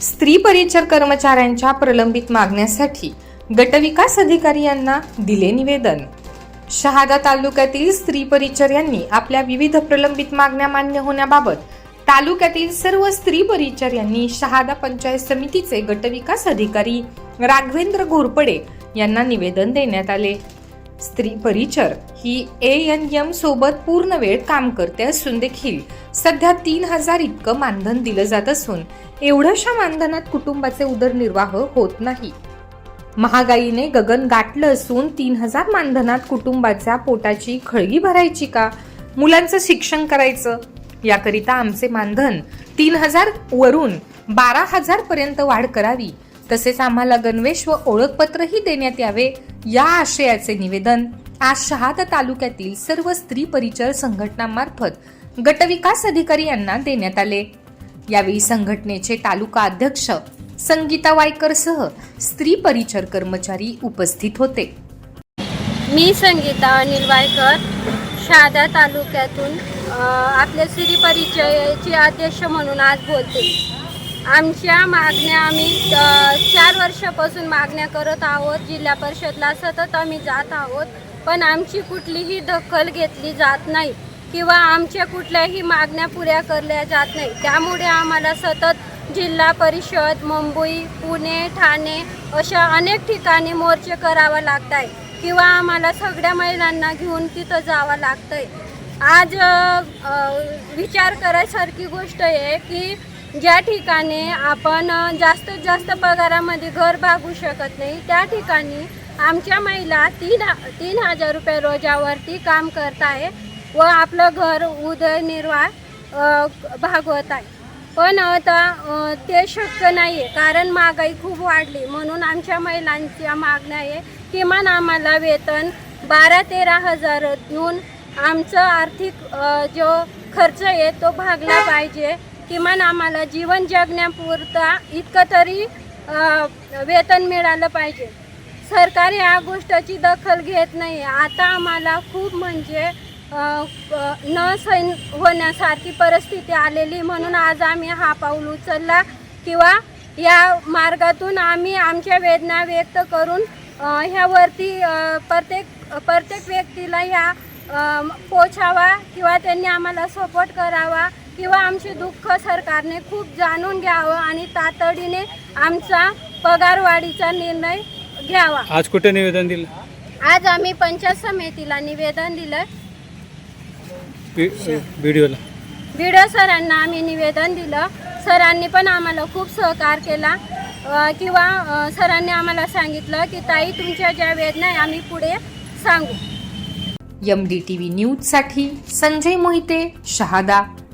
स्त्री परिचर कर्मचाऱ्यांच्या प्रलंबित मागण्यासाठी गटविकास अधिकारी यांना दिले निवेदन. शहादा तालुक्यातील स्त्री परिचर यांनी आपल्या विविध प्रलंबित मागण्या मान्य होण्याबाबत तालुक्यातील सर्व स्त्री परिचर यांनी शहादा पंचायत समितीचे गटविकास अधिकारी राघवेंद्र घोरपडे यांना निवेदन देण्यात आले. स्त्री परिचर ही ए एन एम सोबत पूर्ण वेळ काम करते असून देखील सध्या तीन हजार इतकं मानधन दिलं जात असून एवढ्याशा मानधनात कुटुंबाचे उदरनिर्वाह होत नाही. महागाईने गगन गाठलं असून तीन हजार मानधनात कुटुंबाच्या पोटाची खळगी भरायची का? मुलांचं शिक्षण करायचं? याकरिता आमचे मानधन तीन हजार वरून बारा हजार पर्यंत वाढ करावी. तसेच आम्हाला गणवेश व ओळखपत्रही देण्यात यावे या आशयाचे निवेदन आज शहादा तालुक्यातील सर्व स्त्री परिचर संघटनामार्फत गटविकास अधिकारी यांना देण्यात आले. यावेळी संघटनेचे तालुका अध्यक्ष संगीता वायकर सह स्त्री परिचर कर्मचारी उपस्थित होते. मी संगीता अनिल वायकर शहादा तालुक्यातून आपल्या स्त्री परिचयाची अध्यक्ष म्हणून आज बोलते. आमच्या मागण्या आम्ही चार वर्षापासून मागण्या करत आहोत. जिल्हा परिषदला सतत आम्ही जात आहोत. पण आमची कुठलीही दखल घेतली जात नाही किंवा आमच्या कुठल्याही मागण्या पुऱ्या करल्या जात नाही. त्यामुळे आम्हाला सतत जिल्हा परिषद मुंबई पुणे ठाणे अशा अनेक ठिकाणी मोर्चे करावा लागत आहे किंवा आम्हाला सगळ्या महिलांना घेऊन तिथं जावं लागतंय. आज विचार करायसारखी गोष्ट आहे की ज्या ठिकाणी आपण जास्तीत जास्त पगारामध्ये घर भागू शकत नाही त्या ठिकाणी आमच्या महिला तीन तीन हजार रुपये रोजावरती काम करत आहे व आपलं घर उदयनिर्वाह भागवत आहे. पण आता ते शक्य नाही आहे कारण महागाई खूप वाढली. म्हणून आमच्या महिलांच्या मागण्या आहे किमान आम्हाला वेतन बारा तेरा हजार देऊन आमचं आर्थिक जो खर्च आहे तो भागला पाहिजे. किमान आम्हाला जीवन जगण्यापुरता इतकं तरी वेतन मिळालं पाहिजे. सरकार या गोष्टीची दखल घेत नाही. आता आम्हाला खूप म्हणजे न सैन होण्यासारखी परिस्थिती आलेली म्हणून आज आम्ही हा पाऊल उचलला किंवा या मार्गातून आम्ही आमच्या वेदना व्यक्त करून ह्यावरती प्रत्येक प्रत्येक व्यक्तीला ह्या पोचावा किंवा त्यांनी आम्हाला सपोर्ट करावा. किंवा आमचे दुःख सरकारने खूप जाणून घ्यावं आणि तातडीने आमचा पगारवाढीचा निर्णय घ्यावा. आज कुठे निवेदन दिलं? आज आम्ही पंचायत समितीला निवेदन दिलं. व्हिडिओला. व्हिडिओ सरांना आम्ही निवेदन दिलं. सरांनी पण आम्हाला खूप सहकार केला. किंवा सरांनी आम्हाला सांगितलं की ताई तुमच्या ज्या वेदना आहे आम्ही पुढे सांगू. एम डी टी व्ही न्यूजसाठी संजय मोहिते शहादा.